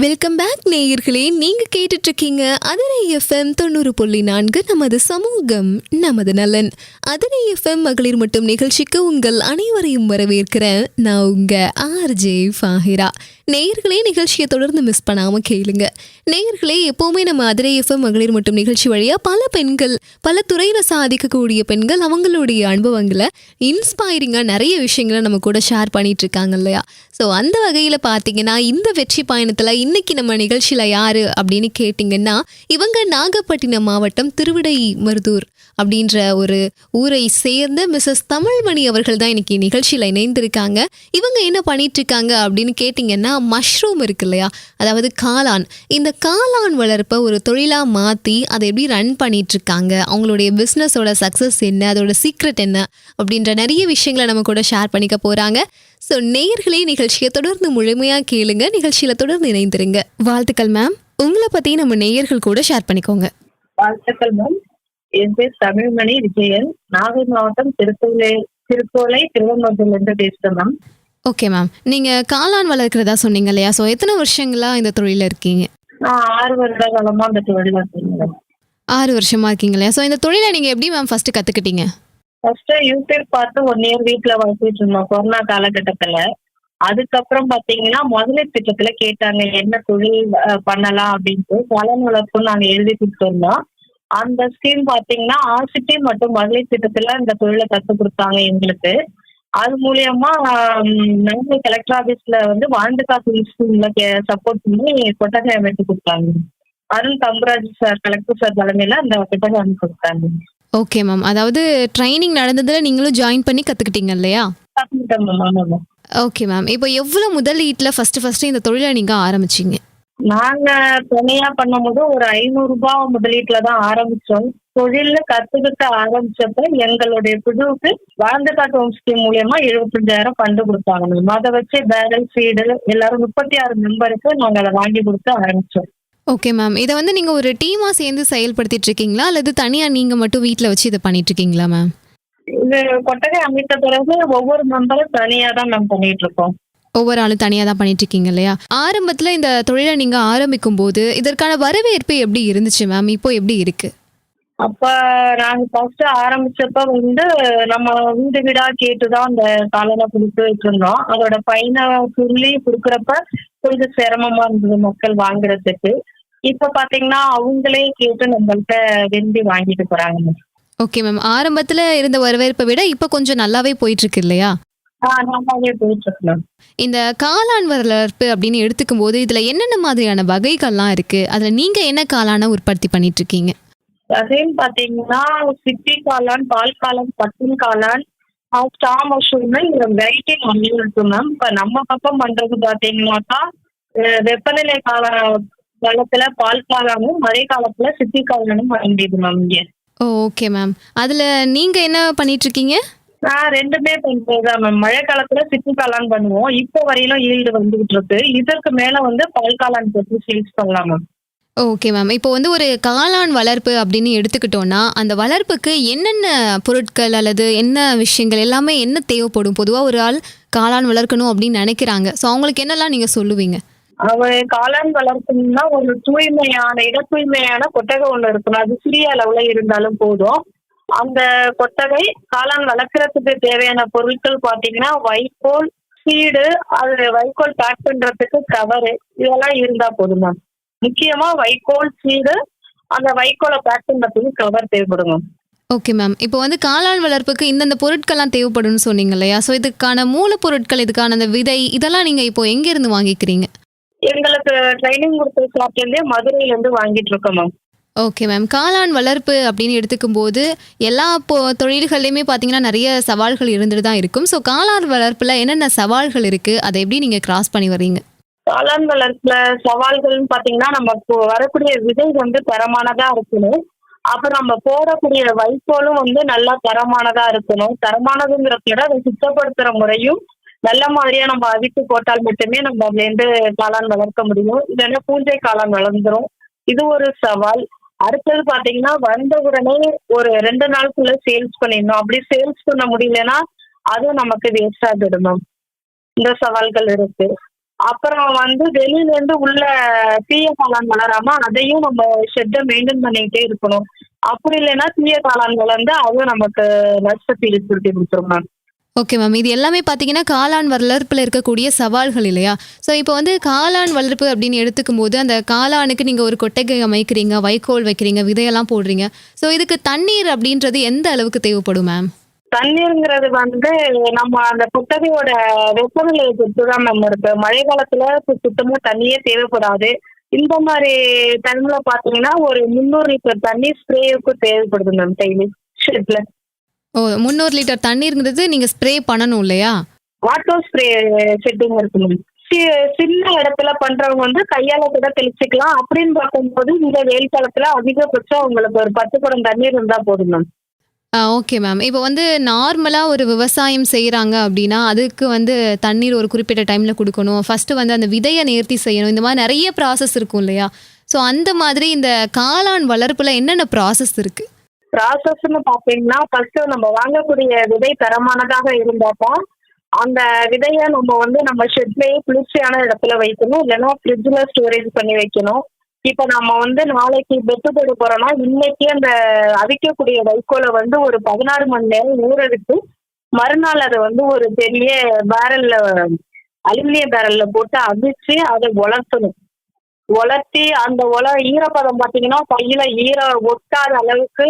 Welcome back நேயர்களே. நீங்கள் கேட்டுட்ருக்கீங்க அதிரை எஃப்எம் தொண்ணூறு புள்ளி நான்கு நமது சமூகம் நமது நலன். அதிரை எஃப்எம் மகளிர் மட்டும் நிகழ்ச்சிக்கு உங்கள் அனைவரையும் வரவேற்கிறேன். நான் உங்கள் ஆர்ஜே ஃபாஹிரா. நேயர்களே நிகழ்ச்சியை தொடர்ந்து மிஸ் பண்ணாமல் கேளுங்க. நேயர்களே எப்போவுமே நம்ம அதிரை எஃப்எம் மகளிர் மட்டும் நிகழ்ச்சி வழியாக பல பெண்கள் பல துறையில் சாதிக்கக்கூடிய பெண்கள் அவங்களுடைய அனுபவங்களை இன்ஸ்பைரிங்காக நிறைய விஷயங்களை நம்ம கூட ஷேர் பண்ணிகிட்ருக்காங்க இருக்காங்க இல்லையா? ஸோ அந்த வகையில் பார்த்தீங்கன்னா இந்த வெற்றி பயணத்தில் இன்னைக்கு நம்ம நிகழ்ச்சியில் யார் அப்படின்னு கேட்டிங்கன்னா இவங்க நாகப்பட்டினம் மாவட்டம் திருவிடை மருதூர் அப்படின்ற ஒரு ஊரை சேர்ந்த மிஸ்ஸஸ் தமிழ்மணி அவர்கள் தான் இன்னைக்கு நிகழ்ச்சியில் இணைந்திருக்காங்க. இவங்க என்ன பண்ணிட்டு இருக்காங்க அப்படின்னு கேட்டிங்கன்னா மஷ்ரூம் இருக்கு இல்லையா? அதாவது காளான். இந்த காளான் வளர்ப்பை ஒரு தொழிலாக மாற்றி அதை எப்படி ரன் பண்ணிட்டு இருக்காங்க அவங்களுடைய பிஸ்னஸோட சக்ஸஸ் என்ன? அதோட சீக்ரெட் என்ன? அப்படின்ற நிறைய விஷயங்களை நம்ம கூட ஷேர் பண்ணிக்க போகிறாங்க ஸோ நேயர்களே நிகழ்ச்சியை தொடர்ந்து முழுமையாக கேளுங்க. நிகழ்ச்சியில் தொடர்ந்து இணைந்திருங்க. வாழ்த்துக்கள் மேம் உங்களை பற்றி நம்ம நேயர்கள் கூட ஷேர் பண்ணிக்கோங்க. வாழ்த்துக்கள் மேம் என் பேர் தமிழ்மணி விஜயன். நாகை மாவட்டம் திருக்கோலை திருக்கோலை திருவண்ணாமலையில இருந்து பேசுறேன் மேம் ஓகே மேம் நீங்கள் காளான் வளர்க்குறதா சொன்னீங்க இல்லையா? ஸோ எத்தனை வருஷங்களா இந்த தொழிலில் இருக்கீங்க? ஆறு வருட காலமா அந்த தொழில ஆறு வருஷமா இருக்கீங்க இல்லையா? ஸோ இந்த தொழிலை நீங்கள் எப்படி மேம் ஃபஸ்ட்டு கற்றுக்கிட்டீங்க ஃபர்ஸ்ட் யூடியூப் பார்த்து ஒன் இயர் வீட்டுல வளர்த்துட்டு இருந்தோம் கொரோனா காலகட்டத்துல. அதுக்கப்புறம் பாத்தீங்கன்னா முதலீடு திட்டத்துல கேட்டாங்க என்ன தொழில் பண்ணலாம் அப்படின்ட்டு. கலன் வளர்ப்பு நாங்க எழுதி கொடுத்துருந்தோம். அந்த ஸ்கீம் பாத்தீங்கன்னா ஆசிட்டி மற்றும் மகளிர் திட்டத்துல இந்த தொழிலை கத்து கொடுத்தாங்க எங்களுக்கு. அது மூலியமா நாங்க கலெக்டர் ஆபீஸ்ல வந்து வாழ்ந்து காசு ஸ்கீம்ல சப்போர்ட் பண்ணி கொட்டகை அமைத்து கொடுத்தாங்க. Arun Thambaraj sir collector sir தலைமையில அந்த கொட்டகை அமைத்து கொடுத்தாங்க. ஓகே மேம் அதாவது ட்ரைனிங் நடந்ததில் நீங்களும் ஜாயின் பண்ணி கற்றுக்கிட்டீங்க இல்லையா? ஓகே மேம் இப்போ எவ்வளோ முதலீட்டில் ஃபஸ்ட்டு ஃபஸ்ட்டு இந்த தொழிலை நீங்கள் ஆரம்பிச்சீங்க? நாங்க தனியா பண்ணும்போது ஒரு ஐநூறு ரூபாய் முதலீட்டுல தான் ஆரம்பிச்சோம். தொழில்ல கத்துக்கிட்ட ஆரம்பிச்சப்ப எங்களுடைய குழுவுக்கு வாழ்ந்த காட்டு ஹோம் ஸ்கீம் மூலியமா எழுபத்தஞ்சாயிரம் ஃபண்டு கொடுத்தாங்க மேம் அதை வச்சு பேரல் சீடு எல்லாரும் முப்பத்தி ஆறு மெம்பருக்கு நாங்க அதை வாங்கி கொடுத்து ஆரம்பிச்சோம். ஓகே மேம் இதை வந்து நீங்கள் ஒரு டீமாக சேர்ந்து செயல்படுத்திட்டு இருக்கீங்களா அல்லது தனியாக நீங்கள் மட்டும் வீட்டில் வச்சு இதை பண்ணிட்டு இருக்கீங்களா மேம் இது கொட்டகை அமைத்த பிறகு ஒவ்வொரு மெம்பரும் தனியா தான் மேம் பண்ணிட்டு இருக்கோம் ஒவ்வொரு ஆளும் தனியாக தான் பண்ணிட்டு இருக்கீங்க இல்லையா? ஆரம்பத்தில் இந்த தொழிலை நீங்கள் ஆரம்பிக்கும் போது இதற்கான வரவேற்பு எப்படி இருந்துச்சு மேம் இப்போ எப்படி இருக்கு? அப்ப நாங்க ஃபர்ஸ்ட் ஆரம்பிச்சப்ப வந்து நம்ம வீடு வீடா கேட்டுதான் அந்த காலனை கொடுத்துட்டு இருந்தோம் அதோட பையனை சொல்லி கொடுக்கறப்ப கொஞ்சம் சிரமமா இருந்தது மக்கள் வாங்குறதுக்கு. இப்ப பாத்தீங்கன்னா அவங்களே கேட்டு நம்மள்ட்ட விரும்பி வாங்கிட்டு போறாங்க ஓகே மேம் ஆரம்பத்தில் இருந்த வரவேற்பை விட இப்போ கொஞ்சம் நல்லாவே போயிட்டு இருக்கு இல்லையா நல்லாவே போயிட்டு இருக்கணும் இந்த காளான் வளர்ப்பு அப்படின்னு எடுத்துக்கும் போது இதில் என்னென்ன மாதிரியான வகைகள்லாம் இருக்கு? அதில் நீங்கள் என்ன காளானை உற்பத்தி பண்ணிட்டு இருக்கீங்க அதையும் பாத்தீங்கன்னா சிப்பி காளான் பால் காளான் பட்டின் காளான் ஸ்டா மஷ்ரூம்னு வெரைட்டி நிறைய இருக்கு மேம். இப்ப நம்ம பக்கம் பண்றது பாத்தீங்கன்னாக்கா வெப்பநிலை கால காலத்துல பால் காளானும் மழை காலத்துல சிப்பி காளானும் பண்ண முடியுது மேம் இங்க. ஓகே மேம் அதில் நீங்கள் என்ன பண்ணிட்டு இருக்கீங்க நான் ரெண்டுமே பண்றதுதான் மேம் மழை காலத்துல சிப்பி காளான் பண்ணுவோம். இப்போ வரையிலும் ஈல்டு வந்துகிட்டு இருக்கு. இதற்கு மேல வந்து பால் காளான் பற்றி சேல்ஸ் பண்ணலாம் மேம் ஓகே மேம் இப்போ வந்து ஒரு காளான் வளர்ப்பு அப்படின்னு எடுத்துக்கிட்டோம்னா அந்த வளர்ப்புக்கு என்னென்ன பொருட்கள் அல்லது என்ன விஷயங்கள் எல்லாமே என்ன தேவைப்படும்? பொதுவாக ஒரு ஆள் காளான் வளர்க்கணும் அப்படின்னு நினைக்கிறாங்க. ஸோ அவங்களுக்கு என்னெல்லாம் நீங்கள் சொல்லுவீங்க? அவன் காளான் வளர்க்கணும்னா ஒரு தூய்மையான இட தூய்மையான கொட்டகை ஒண்ணு இருக்கணும். அது சிறிய அளவுல இருந்தாலும் போதும். அந்த கொட்டகை காளான் வளர்க்கறதுக்கு தேவையான பொருட்கள் பாத்தீங்கன்னா வைக்கோல் சீடு அது வைக்கோல் பேக் பண்றதுக்கு கவரு இதெல்லாம் இருந்தா போதும் மேம் முக்கியமா வைக்கோல் சீடு அந்த வைக்கோலை பேக் பண்றதுக்கு கவர் தேவைப்படும் ஓகே மேம் இப்போ வந்து காளான் வளர்ப்புக்கு இந்தந்த பொருட்கள்லாம் தேவைப்படும்னு சொன்னீங்க இல்லையா? ஸோ இதுக்கான மூலப்பொருட்கள் இதுக்கான அந்த விதை இதெல்லாம் நீங்கள் இப்போ எங்கேருந்து வாங்கிக்கிறீங்க? எங்களுக்கு ட்ரைனிங் கொடுத்த ஷாப்ல இருந்தே மதுரையில இருந்து வாங்கிட்டு இருக்கோம் மேம் ஓகே மேம் காளான் வளர்ப்பு அப்படின்னு எடுத்துக்கும் போது எல்லா இப்போ தொழில்கள்லையுமே பார்த்தீங்கன்னா நிறைய சவால்கள் இருந்துட்டு தான் இருக்கும். ஸோ காளான் வளர்ப்பில் என்னென்ன சவால்கள் இருக்குது அதை எப்படி நீங்கள் கிராஸ் பண்ணி வர்றீங்க? காளான் வளர்ப்புல சவால்கள்னு பாத்தீங்கன்னா நமக்கு வரக்கூடிய விதை வந்து தரமானதா இருக்கணும். அப்புறம் நம்ம போடக்கூடிய வைக்கோலும் வந்து நல்லா தரமானதா இருக்கணும். தரமானதுங்கிறத விட அதை சுத்தப்படுத்துற முறையும் நல்ல மாதிரியா நம்ம அவித்து போட்டால் மட்டுமே நம்ம அதுல இருந்து காளான் வளர்க்க முடியும். இல்லைன்னா பூஞ்சை காளான் வளர்ந்துரும். இது ஒரு சவால். அடுத்தது பாத்தீங்கன்னா வந்த உடனே ஒரு ரெண்டு நாளுக்குள்ள சேல்ஸ் பண்ணிடணும். அப்படி சேல்ஸ் பண்ண முடியலன்னா அதுவும் நமக்கு வேஸ்டா விடணும் மேம் இந்த சவால்கள் இருக்கு. அப்புறம் வந்து வெளியில இருந்து உள்ள தீய காளான் வளராம அதையும் நம்ம ஷெட்டை மெயின்டைன் பண்ணிக்கிட்டே இருக்கணும். அப்படி இல்லைன்னா தீய காளான் வளர்ந்து அதுவும் நமக்கு நஷ்டத்தை ஏற்படுத்தி கொடுத்துரும் மேம் ஓகே மேம் இது எல்லாமே பார்த்தீங்கன்னா காளான் வளர்ப்பில் இருக்கக்கூடிய சவால்கள் இல்லையா? ஸோ இப்போ வந்து காளான் வளர்ப்பு அப்படின்னு எடுத்துக்கும் போது அந்த காளானுக்கு நீங்கள் ஒரு கொட்டகை அமைக்கிறீங்க வைக்கோல் வைக்கிறீங்க விதையெல்லாம் போடுறீங்க. ஸோ இதுக்கு தண்ணீர் அப்படின்றது எந்த அளவுக்கு தேவைப்படும் மேம் தண்ணீருங்கிறது வந்து நம்ம அந்த புத்தகையோட வெப்பநிலையை பொறுத்து தான் மேம் இருக்கு. மழை காலத்துல சுத்தமா தண்ணியே தேவைப்படாது. இந்த மாதிரி டைம்ல பாத்தீங்கன்னா ஒரு முந்நூறு லிட்டர் தண்ணி ஸ்ப்ரேவுக்கு தேவைப்படுது மேம் டெய்லி ஷெட்ல ஓ முந்நூறு லிட்டர் தண்ணீருங்கிறது நீங்கள் ஸ்ப்ரே பண்ணணும் இல்லையா? வாட்டர் ஸ்ப்ரே செட்டிங் இருக்கு சின்ன இடத்துல பண்றவங்க வந்து கையால கூட தெளிச்சுக்கலாம். அப்படின்னு பார்க்கும்போது இந்த வெயில் காலத்துல அதிகபட்சம் உங்களுக்கு ஒரு பத்து குடம் தண்ணீர் இருந்தா போதும் மேம் ஆ ஓகே மேம் இப்போ வந்து நார்மலாக ஒரு விவசாயம் செய்கிறாங்க அப்படின்னா அதுக்கு வந்து தண்ணீர் ஒரு குறிப்பிட்ட டைமில் கொடுக்கணும். ஃபஸ்ட்டு வந்து அந்த விதையை நேர்த்தி செய்யணும். இந்த மாதிரி நிறைய ப்ராசஸ் இருக்கும் இல்லையா? ஸோ அந்த மாதிரி இந்த காளான் வளர்ப்பில் என்னென்ன ப்ராசஸ் இருக்குது ப்ராசஸ்னு பாத்தீங்கன்னா ஃபர்ஸ்ட் நம்ம வாங்கக்கூடிய விதை தரமானதாக இருந்தாதான் அந்த விதையை நம்ம வந்து நம்ம ஷெட்லயே குளிர்ச்சியான இடத்துல வைக்கணும். இல்லைன்னா ஃப்ரிட்ஜ்ல ஸ்டோரேஜ் பண்ணி வைக்கணும். இப்போ நம்ம வந்து நாளைக்கு பெட்டு போட போறோம்னா இன்னைக்கு அந்த அவிக்கக்கூடிய வைக்கோலை வந்து ஒரு பதினாறு மணி நேரம் ஊற மறுநாள் அதை வந்து ஒரு பெரிய பேரல்ல அலுமினிய பேரல்ல போட்டு அவிச்சு அதை வளர்த்தணும் உலர்த்தி அந்த உல ஈரப்பதம் பார்த்தீங்கன்னா கையில ஈர ஒட்டாத அளவுக்கு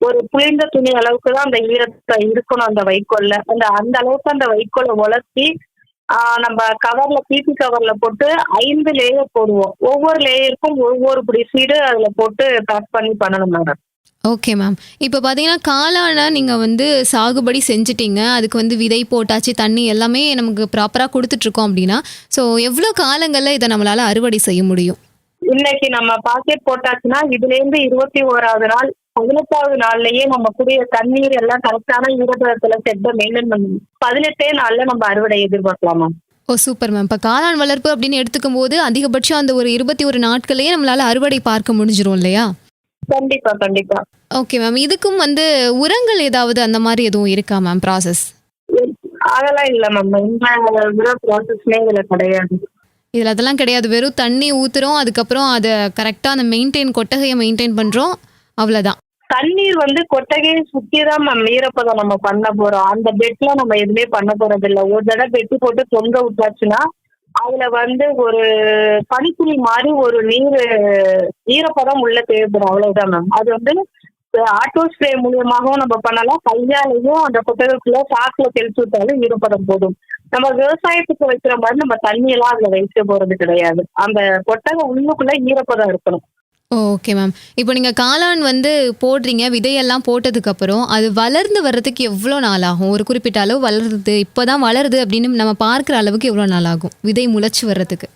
ஒரு புளிந்த துணி அளவுக்கு தான் அந்த ஈரத்தை இருக்கணும் அந்த வைக்கோல்ல. அந்த அந்த அளவுக்கு அந்த வைக்கோலை ஆஹ் நம்ம கவர்ல பிபி கவர்ல போட்டு ஐந்து லேயர் போடுவோம். ஒவ்வொரு லேயருக்கும் ஒவ்வொரு பிடி சீடு அதுல போட்டு பேக் பண்ணி பண்ணணும் மேடம் ஓகே மேம் இப்போ பார்த்தீங்கன்னா காளானை நீங்கள் வந்து சாகுபடி செஞ்சிட்டீங்க. அதுக்கு வந்து விதை போட்டாச்சு தண்ணி எல்லாமே நமக்கு ப்ராப்பராக கொடுத்துட்ருக்கோம் அப்படின்னா ஸோ எவ்வளோ காலங்களில் இதை நம்மளால் அறுவடை செய்ய முடியும்? இன்னைக்கு நம்ம பாக்கெட் போட்டாச்சுன்னா இதுல இருந்து இருபத்தி ஓராவது நாள் பதினெட்டாவது நாள்லயே நம்ம குடிய தண்ணீர் எல்லாம் கரெக்டான ஈரப்பதத்துல செட்டை மெயின்டைன் பண்ணணும் பதினெட்டே நாள்ல நம்ம அறுவடை எதிர்பார்க்கலாம்? Oh super ma'am. இப்போ காளான் வளர்ப்பு அப்படின்னு எடுத்துக்கும் போது அதிகபட்சம் அந்த ஒரு இருபத்தி ஒரு நாட்களையே நம்மளால் அறுவடை பார்க்க முடிஞ்சிரும் இல்லையா? கண்டிப்பா கண்டிப்பா. Okay ma'am. இதுக்கும் வந்து உரங்கள் ஏதாவது அந்த மாதிரி எதுவும் இருக்கா மேம் ப்ராசஸ் அதெல்லாம் இல்ல மேம். இந்த ப்ராசஸ்மே இதுல கிடையாது. இதில் அதெல்லாம் கிடையாது. வெறும் தண்ணி ஊற்றுறோம் அதுக்கப்புறம் அதை கரெக்டாக அந்த மெயின்டைன் கொட்டகையை மெயின்டைன் பண்ணுறோம் அவ்வளோதான் தண்ணீர் வந்து கொட்டகையை சுத்தி தான் மேம் ஈரப்பதம் நம்ம பண்ண போறோம். அந்த பெட்ல நம்ம எதுவுமே பண்ண போறது இல்ல ஒரு தடவை பெட்டு போட்டு தொங்க விட்டாச்சுன்னா அதுல வந்து ஒரு பனித்துளி மாதிரி ஒரு நீர் ஈரப்பதம் உள்ள தேவைப்படும் அவ்வளவுதான் மேம் அது வந்து ஆட்டோ ஸ்ப்ரே மூலியமாகவும் நம்ம பண்ணலாம். கையாலையும் அந்த கொட்டகைக்குள்ள சாக்குல தெளிச்சு விட்டாலும் ஈரப்பதம் போதும். நம்ம விவசாயத்துக்கு வைக்கிற மாதிரி நம்ம தண்ணி எல்லாம் அதுல வைக்க போறது கிடையாது. அந்த கொட்டகை உள்ளுக்குள்ள ஈரப்பதம் இருக்கணும். ஓகே மேம் இப்போ நீங்கள் காளான் வந்து போடுறீங்க விதையெல்லாம் போட்டதுக்கப்புறம் அது வளர்ந்து வர்றதுக்கு எவ்வளோ நாள் ஆகும் ஒரு குறிப்பிட்ட அளவு வளருது இப்போ தான் வளருது அப்படின்னு நம்ம பார்க்குற அளவுக்கு எவ்வளோ நாள் ஆகும் விதை முளைச்சி வர்றதுக்கு.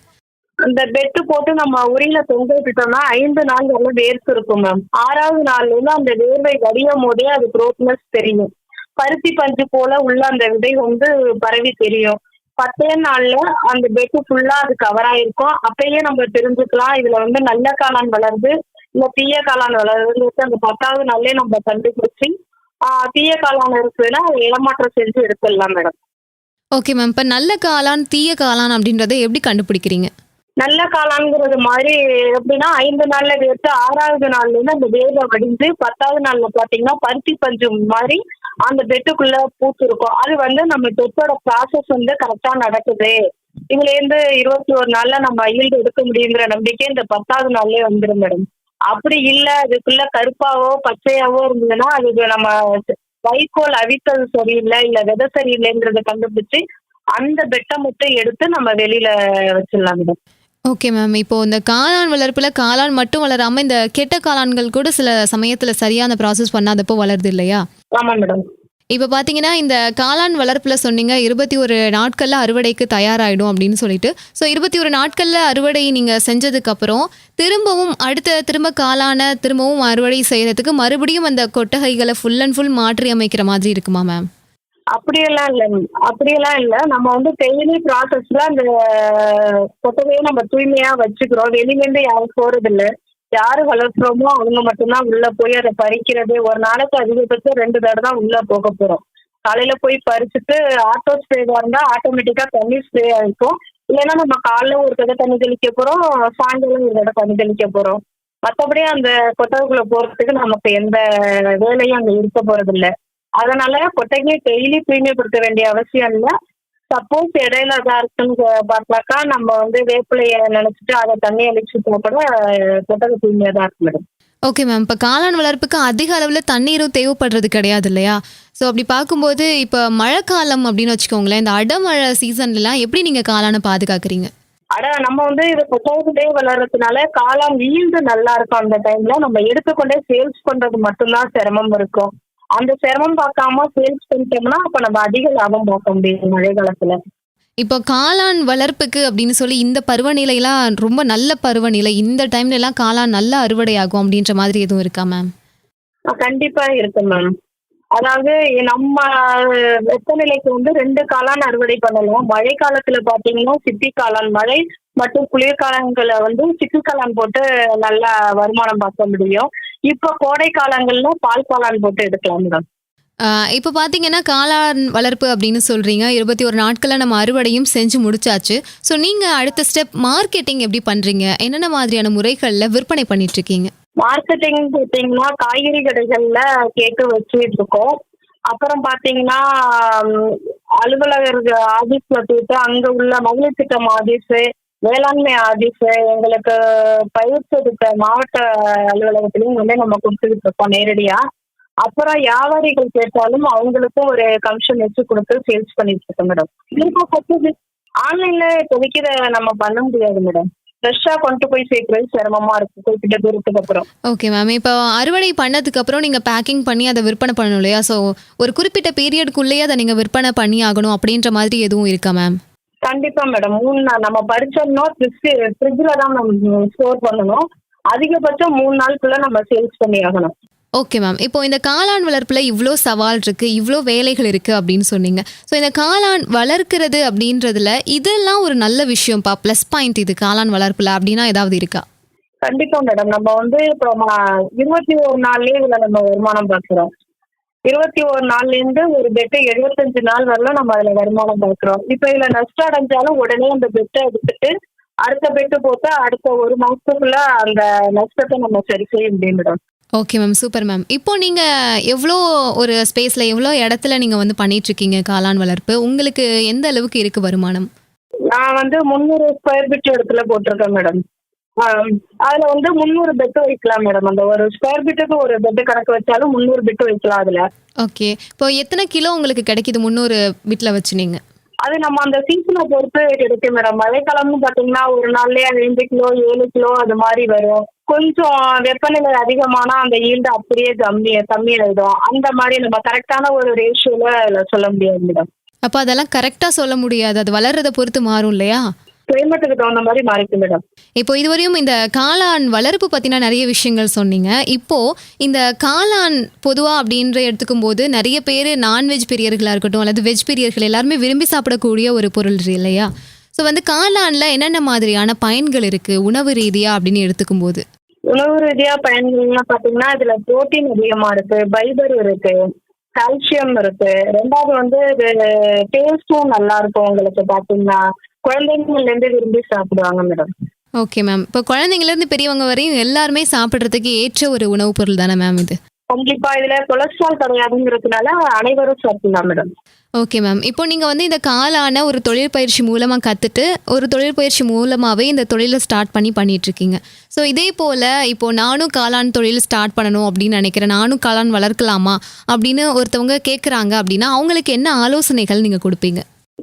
அந்த பெட்டு போட்டு நம்ம உரியில தொங்க விட்டுட்டோம்னா ஐந்து நாள் வேர்த்து இருக்கும் மேம் ஆறாவது நாள்ல இருந்து அந்த வேர்வை வடியும் போதே அது குரோத்னஸ் தெரியும். பருத்தி பஞ்சு போல உள்ள அந்த விதை வந்து பரவி தெரியும். பத்தே நாள்ல அந்த பெட்டு ஃபுல்லா அது கவர் ஆயிருக்கும். அப்பயே நம்ம தெரிஞ்சுக்கலாம். இதுல வந்து நல்ல காளான் வளருது. இல்ல தீய காளான் வளருது அந்த பத்தாவது நாள்லயே நம்ம கண்டுபிடிச்சி தீய காளான் இருக்குதுன்னா ஏமாற்றம் செஞ்சு எடுத்துடலாம் மேடம் ஓகே மேம் இப்போ நல்ல காளான் தீய காளான் அப்படின்றத எப்படி கண்டுபிடிக்கிறீங்க? நல்ல காளான்ங்கிறது மாதிரி எப்படின்னா ஐந்து நாள்ல வேர்த்து ஆறாவது நாள்ல இருந்து அந்த வேர்வை வடிஞ்சு பத்தாவது நாள்ல பாத்தீங்கன்னா பருத்தி பஞ்சு மாதிரி அந்த பெட்டுக்குள்ள பூத்து இருக்கும். அது வந்து நம்ம பெட்டோட ப்ராசஸ் வந்து கரெக்டா நடக்குது. இதுல இருந்து இருபத்தி ஒரு நாள்ல நம்ம ஈல்டு எடுக்க முடியுங்கிற நம்பிக்கை இந்த பத்தாவது நாள்லயே வந்துடும் மேடம் அப்படி இல்ல அதுக்குள்ள கருப்பாவோ பச்சையாவோ இருந்ததுன்னா அது நம்ம வைக்கோல் அவித்தது சரியில்லை இல்ல விதை சரியில்லைங்கிறத கண்டுபிடிச்சு அந்த பெட்டை மட்டும் எடுத்து நம்ம வெளியில வச்சிடலாம் மேடம் ஓகே மேம் இப்போ இந்த காளான் வளர்ப்பில் காளான் மட்டும் வளராமல் இந்த கெட்ட காளான்கள் கூட சில சமயத்தில் சரியான ப்ராசஸ் பண்ணாதப்போ வளருது இல்லையா? ஆமா மேடம் இப்போ பார்த்தீங்கன்னா இந்த காளான் வளர்ப்பில் சொன்னீங்க இருபத்தி ஒரு நாட்களில் அறுவடைக்கு தயாராகிடும் அப்படின்னு சொல்லிட்டு. ஸோ இருபத்தி ஒரு நாட்களில் அறுவடை நீங்கள் செஞ்சதுக்கப்புறம் திரும்பவும் அடுத்த திரும்ப காளான திரும்பவும் அறுவடை செய்கிறதுக்கு மறுபடியும் அந்த கொட்டகைகளை ஃபுல் அண்ட் ஃபுல் மாற்றி அமைக்கிற மாதிரி இருக்குமா மேம் அப்படியெல்லாம் இல்ல அப்படியெல்லாம் இல்ல. நம்ம வந்து டெய்லி ப்ராசஸ்ல அந்த கொட்டகையை நம்ம தூய்மையா வச்சுக்கிறோம். வெளியிலேருந்து யாரும் போறது இல்ல யாரு வளர்க்குறோமோ அவங்க மட்டும்தான் உள்ள போய் அதை பறிக்கிறது. ஒரு நாளைக்கு அதிகபட்சம் ரெண்டு தடவை தான் உள்ள போக போறோம். காலையில போய் பறிச்சுட்டு ஆட்டோ ஸ்ப்ரேவா இருந்தா ஆட்டோமேட்டிக்கா தண்ணி ஸ்ப்ரே ஆயிருக்கும். இல்லைன்னா நம்ம காலைல ஒரு தடவை தண்ணி தெளிக்க போறோம். சாயங்காலம் ஒரு தடவை தண்ணி தெளிக்க போறோம். மற்றபடி அந்த கொட்டகைக்குள்ள போறதுக்கு நமக்கு எந்த வேலையும் அங்க இருக்க போறது இல்லை அதனால கொட்டகையை டெய்லி தூய்மைப்படுத்த வேண்டிய அவசியம் இல்லை. சப்போஸ் இடையில இதா இருக்குன்னு பார்த்தாக்கா நம்ம வந்து வேப்பிலைய நினைச்சிட்டு அதை தண்ணி அழிச்சு கூட கொட்டகை தூய்மையா தான் இருக்கு மேடம் ஓகே மேம் இப்போ காளான் வளர்ப்புக்கு அதிக அளவில் தண்ணீரும் தேவைப்படுறது கிடையாது இல்லையா? ஸோ அப்படி பார்க்கும்போது இப்போ மழைக்காலம் அப்படின்னு வச்சுக்கோங்களேன் இந்த அடமழை சீசன்லலாம் எப்படி நீங்கள் காளானை பாதுகாக்கிறீங்க? அட நம்ம வந்து இது கொட்டகைக்கிட்டே வளர்றதுனால காளான் ஈல்டு நல்லா இருக்கும் அந்த டைம்ல நம்ம எடுத்துக்கொண்டே சேல்ஸ் பண்றது மட்டும்தான் சிரமம் இருக்கும். அந்த சிரமம் பார்க்காம சேல்ஸ் பண்ணிட்டோம்னா அப்ப நம்ம அதிக லாபம் பார்க்க முடியும் மழை காலத்துல இப்போ காளான் வளர்ப்புக்கு அப்படின்னு சொல்லி இந்த பருவநிலையெல்லாம் ரொம்ப நல்ல பருவநிலை. இந்த டைம்ல எல்லாம் காளான் நல்ல அறுவடை ஆகும் அப்படின்ற மாதிரி எதுவும் இருக்கா மேம் கண்டிப்பா இருக்கு மேம் அதாவது நம்ம வெப்பநிலைக்கு வந்து ரெண்டு காளான் அறுவடை பண்ணலாம். மழை காலத்துல பாத்தீங்கன்னா சிப்பி காளான் மழை மற்றும் குளிர்காலங்களை வந்து சிப்பி காளான் போட்டு நல்லா வருமானம் பார்க்க முடியும். இப்போ கோடை காலங்கள்ல பால் காளான் போட்டு எடுக்கலாம் மேடம். இப்போ பார்த்தீங்கன்னா காளான் வளர்ப்பு அப்படின்னு சொல்றீங்க. இருபத்தி ஒரு நாட்களில் நம்ம அறுவடையும் செஞ்சு முடிச்சாச்சு. ஸோ நீங்கள் அடுத்த ஸ்டெப் மார்க்கெட்டிங் எப்படி பண்ணுறீங்க என்னென்ன மாதிரியான முறைகளில் விற்பனை பண்ணிட்டு இருக்கீங்க மார்க்கெட்டிங் பார்த்தீங்கன்னா காய்கறி கடைகள்ல கேட்டு வச்சுட்டு இருக்கோம். அப்புறம் பார்த்தீங்கன்னா அலுவலகர் ஆபீஸ்ல போயிட்டு அங்க உள்ள மகளிர் திட்டம் ஆபீஸ் வேளாண்மை ஆபீஸ் எங்களுக்கு பயிற்சி எடுத்த மாவட்ட அலுவலகத்திலையும் வந்து நம்ம கொடுத்துக்கிட்டு இருக்கோம் நேரடியா. அப்புறம் வியாபாரிகள் கேட்டாலும் அவங்களுக்கும் ஒரு கமிஷன் வச்சு கொடுத்து சேல்ஸ் பண்ணிட்டு இருக்கோம் மேடம் ஆன்லைன்ல இப்போதைக்கு நம்ம பண்ண முடியாது மேடம் ஃப்ரெஷ்ஷா கொண்டு போய் சேர்க்கறது சிரமமா இருக்கு குறிப்பிட்ட தூரத்துக்கு அப்புறம். ஓகே மேம் இப்போ அறுவடை பண்ணதுக்கு அப்புறம் நீங்கள் பேக்கிங் பண்ணி அதை விற்பனை பண்ணணும் இல்லையா? ஸோ ஒரு குறிப்பிட்ட பீரியடுக்குள்ளேயே அதை நீங்கள் விற்பனை பண்ணி ஆகணும் அப்படின்ற மாதிரி எதுவும் இருக்கா மேம் கண்டிப்பா மேடம் மூணு நாள் நம்ம பறிச்சோம்னா ஃப்ரிட்ஜில் தான் நம்ம ஸ்டோர் பண்ணணும். அதிகபட்சம் மூணு நாளுக்குள்ள நம்ம சேல்ஸ் பண்ணி ஆகணும். ஓகே மேம் இப்போ இந்த காளான் வளர்ப்பில் இவ்வளோ சவால் இருக்கு இவ்வளோ வேலைகள் இருக்கு அப்படின்னு சொன்னீங்க. ஸோ இந்த காளான் வளர்க்கிறது அப்படின்றதுல இதெல்லாம் ஒரு நல்ல விஷயம்ப்பா ப்ளஸ் பாயிண்ட் இது காளான் வளர்ப்பில் அப்படின்னா ஏதாவது இருக்கா? கண்டிப்பா மேடம் நம்ம வந்து இப்போ இருபத்தி ஒரு நாள்லயே இதுல நம்ம வருமானம் பார்க்கிறோம். இருபத்தி ஒரு நாள்ல இருந்து ஒரு பெட்டு எழுபத்தஞ்சு நாள் வரலாம் நம்ம அதுல வருமானம் பார்க்கிறோம். இப்போ இதுல நஷ்டம் அடைஞ்சாலும் உடனே அந்த பெட்டை எடுத்துட்டு அடுத்த பெட்டு போட்டு அடுத்த ஒரு மாசத்துக்குள்ள அந்த நஷ்டத்தை நம்ம சரி செய்ய முடியும் madam okay ma'am super ma'am இப்போ நீங்கள் எவ்வளோ ஒரு ஸ்பேஸில் எவ்வளோ இடத்துல நீங்கள் வந்து பண்ணிட்டு இருக்கீங்க காளான் வளர்ப்பு? உங்களுக்கு எந்த அளவுக்கு இருக்கு வருமானம்? நான் வந்து முந்நூறு ஸ்கொயர் ஃபீட் இடத்துல போட்டிருக்கேன் மேடம் அதுல வந்து முந்நூறு பெட்டு வைக்கலாம் மேடம் அந்த ஒரு ஸ்கொயர் ஃபீட்டுக்கு ஒரு பெட்டு கணக்கு வச்சாலும் முந்நூறு பெட்டு வைக்கலாம் அதுல. ஓகே இப்போ எத்தனை கிலோ உங்களுக்கு கிடைக்குது முந்நூறு வீட்டில் வச்சு நீங்கள் அது நம்ம அந்த சீசனை பொறுத்து கிடைக்கும் மேடம் மழைக்காலம்னு பாத்தீங்கன்னா ஒரு நாள்லயே ரெண்டு கிலோ ஏழு கிலோ அது மாதிரி வரும். கொஞ்சம் வெப்பநிலை அதிகமானா அந்த ஈல்டு அப்படியே கம்மி கம்மியாயிடும் அந்த மாதிரி நம்ம கரெக்டான ஒரு ரேஷியோல சொல்ல முடியாது மேடம் அப்போ அதெல்லாம் கரெக்டாக சொல்ல முடியாது. அது வளர்றதை பொறுத்து மாறும் இல்லையா? கிளைமேட்டுக்கு தகுந்த மாதிரி மாறிக்கும் மேடம் இப்போ இதுவரையும் இந்த காளான் வளர்ப்பு பற்றின நிறைய விஷயங்கள் சொன்னீங்க. இப்போ இந்த காளான் பொதுவாக அப்படின்ற எடுத்துக்கும் போது நிறைய பேர் நான்வெஜ் பிரியர்களாக இருக்கட்டும் அல்லது வெஜ் பிரியர்கள் எல்லாருமே விரும்பி சாப்பிடக்கூடிய ஒரு பொருள் இல்லையா? ஸோ வந்து காளான்ல என்னென்ன மாதிரியான பயன்கள் இருக்கு? உணவு ரீதியா அப்படின்னு எடுத்துக்கும் போது உணவு ரீதியா பயன்கள்லாம் பாத்தீங்கன்னா இதுல புரோட்டீன் அதிகமா இருக்கு ஃபைபர் இருக்கு கால்சியம் இருக்கு. ரெண்டாவது வந்து இது டேஸ்டும் நல்லா இருக்கும் உங்களுக்கு பாத்தீங்கன்னா. குழந்தைங்கள்ல இருந்து விரும்பி சாப்பிடுவாங்க மேடம் ஓகே மேம் இப்போ குழந்தைங்கலேருந்து பெரியவங்க வரையும் எல்லாருமே சாப்பிட்றதுக்கு ஏற்ற ஒரு உணவுப் பொருள் தானே மேம் இது? கண்டிப்பா இதுல கொலஸ்ட்ரால் கிடையாதுங்கிறதுனால அனைவரும் சாப்பிடலாம் மேடம் ஓகே மேம் இப்போ நீங்கள் வந்து இந்த காலான ஒரு தொழிற்பயிற்சி மூலமாக கற்றுட்டு ஒரு தொழிற்பயிற்சி மூலமாகவே இந்த தொழிலை ஸ்டார்ட் பண்ணி பண்ணிட்டு இருக்கீங்க ஸோ இதே போல் இப்போ நானும் காளான் தொழில் ஸ்டார்ட் பண்ணணும் அப்படின்னு நினைக்கிறேன். நானும் காளான் வளர்க்கலாமா அப்படின்னு ஒருத்தவங்க கேட்குறாங்க அப்படின்னா அவங்களுக்கு என்ன ஆலோசனைகள் நீங்கள் கொடுப்பீங்க?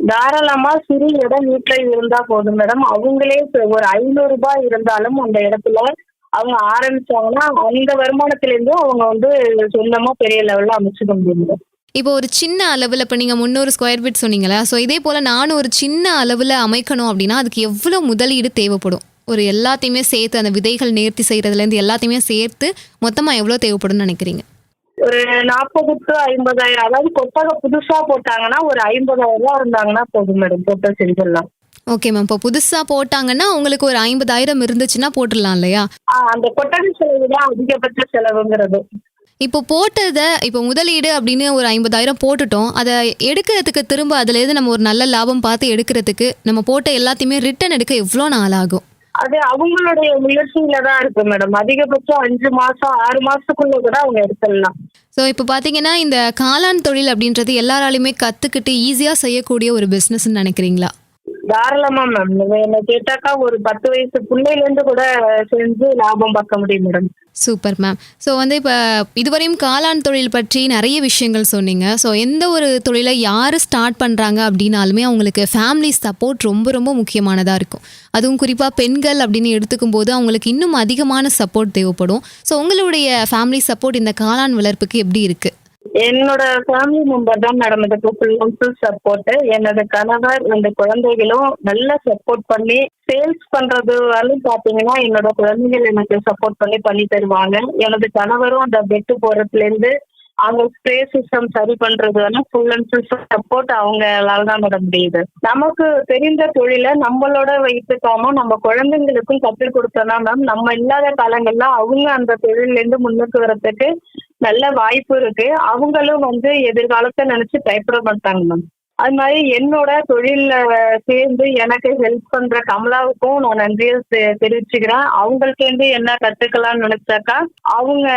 தாராளமா சிறு இடம் வீட்டில் இருந்தா போதும் மேடம். அவங்களே ஒரு ஐநூறு ரூபாய் இருந்தாலும் அந்த இடத்துல அவங்க ஆரம்பிச்சாங்கன்னா அந்த வருமானத்துல இருந்தும் அவங்க வந்து சொந்தமா பெரிய லெவல்ல அமைச்சுக்க முடியும் மேடம். இப்போ ஒரு சின்ன அளவில் இப்போ நீங்கள் முந்நூறு ஸ்கொயர் ஃபீட் சொன்னீங்களா ஸோ இதே போல் நானும் ஒரு சின்ன அளவில் அமைக்கணும் அப்படின்னா அதுக்கு எவ்வளோ முதலீடு தேவைப்படும்? ஒரு எல்லாத்தையுமே சேர்த்து அந்த விதைகள் நேர்த்தி செய்கிறதுலேருந்து எல்லாத்தையுமே சேர்த்து மொத்தமாக எவ்வளோ தேவைப்படும்னு நினைக்கிறீங்க? ஒரு நாற்பது டு ஐம்பதாயிரம். அதாவது கொட்டகை புதுசா போட்டாங்கன்னா ஒரு ஐம்பதாயிரம் ரூபாய் இருந்தாங்கன்னா போதும் மேடம் போட்ட செஞ்சிடலாம் ஓகே மேம் இப்போ புதுசா போட்டாங்கன்னா உங்களுக்கு ஒரு ஐம்பதாயிரம் இருந்துச்சுன்னா போட்டுடலாம் இல்லையா? அந்த கொட்டகை செலவு தான் அதிகபட்ச செலவுங்கிறது. இப்போ போட்டதை இப்போ முதலீடு அப்படின்னு ஒரு ஐம்பதாயிரம் போட்டுட்டோம். அதை எடுக்கிறதுக்கு திரும்ப அதுலேருந்து நம்ம ஒரு நல்ல லாபம் பார்த்து எடுக்கிறதுக்கு நம்ம போட்ட எல்லாத்தையுமே ரிட்டர்ன் எடுக்க எவ்வளோ நாள் ஆகும்? அது அவங்களுடைய முயற்சியில தான் இருக்கு மேடம். அதிகபட்சம் அஞ்சு மாசம் ஆறு மாசத்துக்குள்ள கூட அவங்க எடுத்துடலாம். ஸோ இப்போ பார்த்தீங்கன்னா இந்த காளான் தொழில் அப்படின்றது எல்லாராலையுமே கற்றுக்கிட்டு ஈஸியாக செய்யக்கூடிய ஒரு பிஸ்னஸ்ன்னு நினைக்கிறீங்களா? தாராளமா மேம் என்ன கேட்டாக்கா ஒரு பத்து வயசு பிள்ளையில இருந்து கூட செஞ்சு லாபம் பார்க்க முடியும் மேடம் சூப்பர் மேம் ஸோ வந்து இப்போ இதுவரையும் காளான் தொழில் பற்றி நிறைய விஷயங்கள் சொன்னீங்க. ஸோ எந்த ஒரு தொழிலை யார் ஸ்டார்ட் பண்ணுறாங்க அப்படின்னாலுமே அவங்களுக்கு ஃபேமிலி சப்போர்ட் ரொம்ப ரொம்ப முக்கியமானதாக இருக்கும். அதுவும் குறிப்பாக பெண்கள் அப்படின்னு எடுத்துக்கும் போது அவங்களுக்கு இன்னும் அதிகமான சப்போர்ட் தேவைப்படும். ஸோ உங்களுடைய ஃபேமிலி சப்போர்ட் இந்த காளான் வளர்ப்புக்கு எப்படி இருக்குது என்னோட ஃபேமிலி மெம்பர் தான் மேடம் இதுக்கு ஃபுல் அண்ட் ஃபுல் சப்போர்ட் என்னோட கணவர் அந்த குழந்தைகளும் நல்லா சப்போர்ட் பண்ணி சேல்ஸ் பண்றது வரலும் பாத்தீங்கன்னா என்னோட குழந்தைகள் எனக்கு சப்போர்ட் பண்ணி பண்ணி தருவாங்க. எனது கணவரும் அந்த பெட்டு போறதுல இருந்து அவங்க ஸ்ப்ரே சிஸ்டம் சரி பண்றது வந்து ஃபுல் அண்ட் ஃபுல் சப்போர்ட் அவங்களால தான் மேடம் முடியுது. நமக்கு தெரிந்த தொழிலை நம்மளோட வைத்துக்காம நம்ம குழந்தைங்களுக்கும் கற்றுக் கொடுத்தோம்னா மேம் நம்ம இல்லாத காலங்கள்ல அவங்க அந்த தொழில இருந்து முன்னுக்கு வரத்துக்கு நல்ல வாய்ப்பு இருக்கு. அவங்களும் வந்து எதிர்காலத்தை நினைச்சு பயப்பட மாட்டாங்க மேம் அது மாதிரி என்னோட தொழில சேர்ந்து எனக்கு ஹெல்ப் பண்ற கமலாவுக்கும் நான் நன்றியை தெ- தெரிவிச்சுக்கிறேன். அவங்கள்ட்ட இருந்து என்ன கத்துக்கலாம்னு நினைச்சாக்கா அவங்க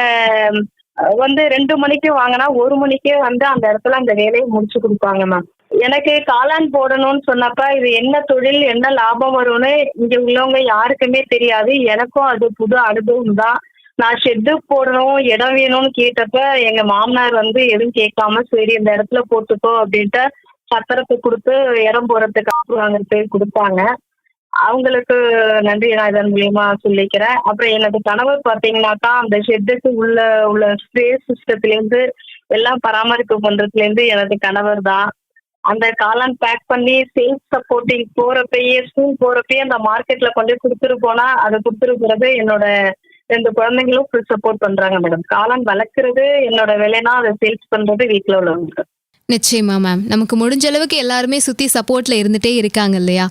வந்து ரெண்டு மணிக்கு வாங்கினா ஒரு மணிக்கே வந்து அந்த இடத்துல அந்த வேலையை முடிச்சு கொடுப்பாங்க மேம் எனக்கு காளான் போடணும்னு சொன்னப்ப இது என்ன தொழில் என்ன லாபம் வரும்னு இங்க உள்ளவங்க யாருக்குமே தெரியாது. எனக்கும் அது புது அனுபவம் தான் நான் ஷெட்டு போடணும் இடம் வேணும்னு கேட்டப்ப எங்க மாமனார் வந்து எதுவும் கேட்காம சரி இந்த இடத்துல போட்டுக்கோ அப்படின்ட்டு பத்திரத்தை கொடுத்து இடம் போறதுக்கு அப்புறம் அங்க கொடுத்தாங்க. அவங்களுக்கு நன்றி நான் இதன் மூலியமா சொல்லிக்கிறேன். அப்புறம் எனது கணவர் பாத்தீங்கன்னாக்கா அந்த ஷெட்டுக்கு உள்ள உள்ள ஸ்ப்ரே சிஸ்டத்துல இருந்து எல்லாம் பராமரிப்பு பண்றதுல இருந்து எனது கணவர் தான். அந்த காளான் பேக் பண்ணி சேல்ஸ் சப்போர்ட்டிங் போறப்பயே ஸ்கூல் போறப்பயே அந்த மார்க்கெட்ல கொண்டு கொடுத்துட்டு போனா அதை கொடுத்துட்டு போறது என்னோட ரெண்டு குழந்தைங்களும் ஃபுல் சப்போர்ட் பண்றாங்க மேடம் காளான் வளர்க்குறது என்னோட வேலைனா அதை சேல்ஸ் பண்றது வீட்டில் உள்ளவங்களுக்கு. நிச்சயமா மேம் நமக்கு முடிஞ்ச அளவுக்கு எல்லாருமே சுற்றி சப்போர்ட்டில் இருந்துகிட்டே இருக்காங்க இல்லையா?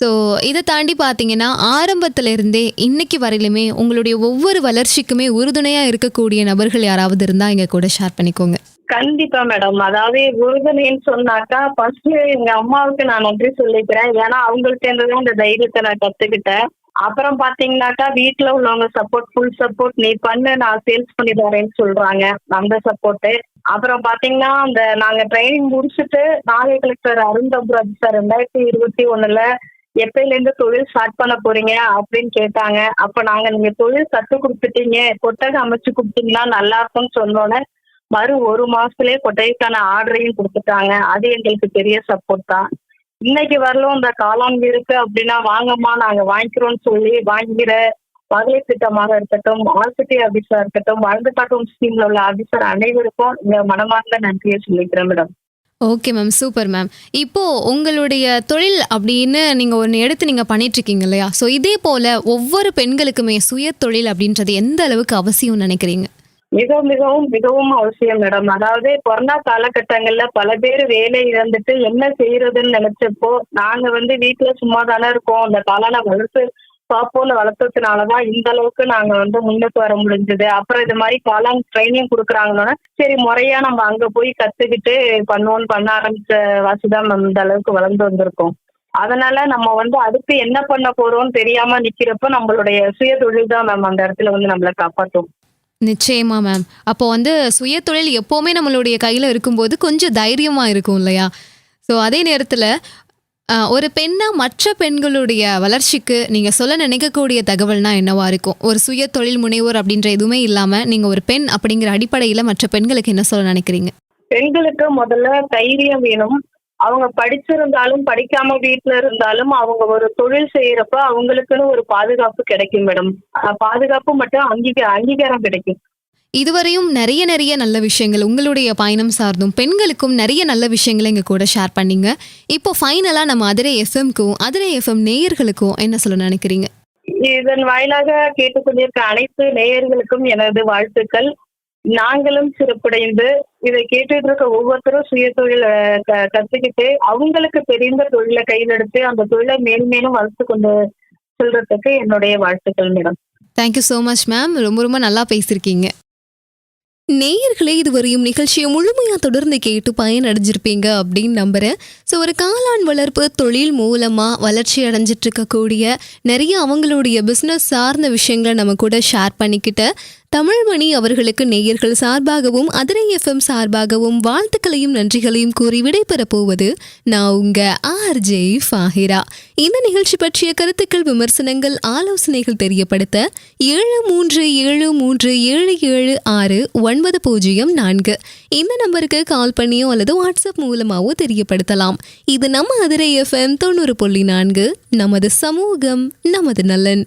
ஸோ இதை தாண்டி பார்த்தீங்கன்னா ஆரம்பத்துல இருந்தே இன்னைக்கு வரையிலுமே உங்களுடைய ஒவ்வொரு வளர்ச்சிக்குமே உறுதுணையாக இருக்கக்கூடிய நபர்கள் யாராவது இருந்தால் எங்கள் கூட ஷேர் பண்ணிக்கோங்க. கண்டிப்பா மேடம் அதாவது உறுதுணைன்னு சொன்னாக்கா ஃபர்ஸ்ட் எங்க அம்மாவுக்கு நான் நன்றி சொல்லிக்கிறேன். ஏன்னா அவங்கள்ட்ட இருந்து தான் இந்த தைரியத்தை நான் கத்துக்கிட்டேன். அப்புறம் பாத்தீங்கன்னாக்கா வீட்டுல உள்ளவங்க சப்போர்ட் ஃபுல் சப்போர்ட் நீ பண்ணு நான் சேல்ஸ் பண்ணி தரேன்னு சொல்றாங்க. அந்த சப்போர்ட் அப்புறம் பாத்தீங்கன்னா அந்த நாங்க ட்ரைனிங் முடிச்சுட்டு நாகை கலெக்டர் அருந்தபுரம் சார் ரெண்டாயிரத்தி இருபத்தி ஒண்ணுல எப்பயில இருந்து தொழில் ஸ்டார்ட் பண்ண போறீங்க அப்படின்னு கேட்டாங்க. அப்ப நாங்க நீங்க தொழில் கத்து கொடுத்துட்டீங்க. கொட்டகை அமைச்சு கொடுத்தீங்கன்னா நல்லா இருக்கும்னு சொன்னோன்னே மறு ஒரு மாசத்துலயே கொட்டைக்கான ஆர்டரையும் கொடுத்துட்டாங்க. அது எங்களுக்கு பெரிய சப்போர்ட் தான். இன்னைக்கு வரலும் இந்த காளான் இருக்கு அப்படின்னா வாங்கம்மா நாங்க வாங்கிக்கிறோம்னு சொல்லி வாங்கிற மகளிர் திட்டமாக இருக்கட்டும் ஆர்சிட்டி ஆபீஸா இருக்கட்டும் வளர்ந்து காட்டும் ஸ்கீம்ல உள்ள ஆபீசர் அனைவருக்கும் இந்த மனமார்ந்த நன்றியை சொல்லிக்கிறேன் madam okay ma'am super ma'am இப்போ உங்களுடைய தொழில் அப்படின்னு நீங்கள் ஒன்று எடுத்து நீங்கள் பண்ணிட்டு இருக்கீங்க இல்லையா? ஸோ இதே போல் ஒவ்வொரு பெண்களுக்குமே சுய தொழில் அப்படின்றது எந்த அளவுக்கு அவசியம் நினைக்கிறீங்க? மிக மிகவும் மிகவும் அவசியம் மேடம். அதாவது கொரோனா காலகட்டங்கள்ல பல பேர் வேலை இழந்துட்டு என்ன செய்யறதுன்னு நினைச்சப்போ நாங்க வந்து வீட்டுல சும்மா தானே இருக்கோம். அந்த காலான வளர்த்து பாப்போல வளர்த்ததுனாலதான் இந்த அளவுக்கு நாங்க வந்து முன்னுக்கு வர முடிஞ்சது. அப்புறம் இது மாதிரி காளான் ட்ரைனிங் கொடுக்குறாங்கன்னா சரி முறையா நம்ம அங்க போய் கத்துக்கிட்டு பண்ணுவோம்னு பண்ண ஆரம்பிச்ச வாசிதான் நம்ம இந்த அளவுக்கு வளர்ந்து வந்திருக்கோம். அதனால நம்ம வந்து அடுத்து என்ன பண்ண போறோம்னு தெரியாம நிக்கிறப்ப நம்மளுடைய சுய தொழில் தான் மேம் அந்த இடத்துல வந்து நம்மளை காப்பாற்றும் நிச்சயமா மேம் அப்போ வந்து சுய தொழில் எப்போவுமே நம்மளுடைய கையில் இருக்கும்போது கொஞ்சம் தைரியமாக இருக்கும் இல்லையா? ஸோ அதே நேரத்தில் ஒரு பெண்ணா மற்ற பெண்களுடைய வளர்ச்சிக்கு நீங்கள் சொல்ல நினைக்கக்கூடிய தகவல்னா என்னவா இருக்கும்? ஒரு சுய தொழில் முனைவோர் அப்படின்ற எதுவுமே இல்லாமல் நீங்கள் ஒரு பெண் அப்படிங்கிற அடிப்படையில் மற்ற பெண்களுக்கு என்ன சொல்ல நினைக்கிறீங்க? பெண்களுக்கு முதல்ல தைரியம் வேணும். அவங்க படிச்சிருந்தாலும் படிக்காம வீட்ல இருந்தாலும் அவங்க ஒரு தொழில் செய்யறப்ப அவங்களுக்குன்னு ஒரு பாதுகாப்பு கிடைக்கும் மேடம். பாதுகாப்பு மட்டும் அங்கீக அங்கீகாரம் கிடைக்கும். இதுவரையும் நிறைய நிறைய நல்ல விஷயங்கள் உங்களுடைய பயணம் சார்ந்தும் பெண்களுக்கும் நிறைய நல்ல விஷயங்களை எங்க கூட ஷேர் பண்ணீங்க. இப்போ ஃபைனலாக நம்ம அதிரை எஃப்எம்க்கும் அதிரை எஃப்எம் நேயர்களுக்கும் என்ன சொல்ல நினைக்கிறீங்க? இதன் வாயிலாக கேட்டுக்கொண்டிருக்க அனைத்து நேயர்களுக்கும் எனது வாழ்த்துக்கள். நாங்களும் சிறப்புடைந்து இதை கேட்டுட்டு இருக்க ஒவ்வொருத்தரும் சுய தொழில் கத்துக்கிட்டு அவங்களுக்கு தெரிந்த தொழிலை கையில் எடுத்து அந்த தொழிலை மேலும் மேலும் வளர்த்து கொண்டு செல்றதுக்கு என்னுடைய வாழ்த்துக்கள் madam. Thank you so much ma'am ரொம்ப ரொம்ப நல்லா பேசியிருக்கீங்க. நேயர்களே இதுவரையும் நிகழ்ச்சியை முழுமையாக தொடர்ந்து கேட்டு பயனடைஞ்சிருப்பீங்க அப்படின்னு நம்புகிறேன் ஸோ ஒரு காளான் வளர்ப்பு தொழில் மூலமாக வளர்ச்சி அடைஞ்சிட்டு இருக்கக்கூடிய நிறைய அவங்களுடைய பிஸ்னஸ் சார்ந்த விஷயங்களை நம்ம கூட ஷேர் பண்ணிக்கிட்டு தமிழ்மணி அவர்களுக்கு நேயர்கள் சார்பாகவும் அதிரை எஃப்எம் சார்பாகவும் வாழ்த்துக்களையும் நன்றிகளையும் கூறி விடைபெறப் போவது நான் உங்க ஆர்ஜே ஃபாஹிரா. இந்த நிகழ்ச்சி பற்றிய கருத்துக்கள் விமர்சனங்கள் ஆலோசனைகள் தெரியப்படுத்த ஏழு மூன்று ஏழு மூன்று ஏழு ஏழு ஆறு ஒன்பது பூஜ்ஜியம் நான்கு. இந்த நம்பருக்கு கால் பண்ணியோ அல்லது வாட்ஸ்அப் மூலமாகவோ தெரியப்படுத்தலாம். இது நம்ம அதிரை எஃப்எம் தொண்ணூறு புள்ளி நான்கு நமது சமூகம் நமது நலன்.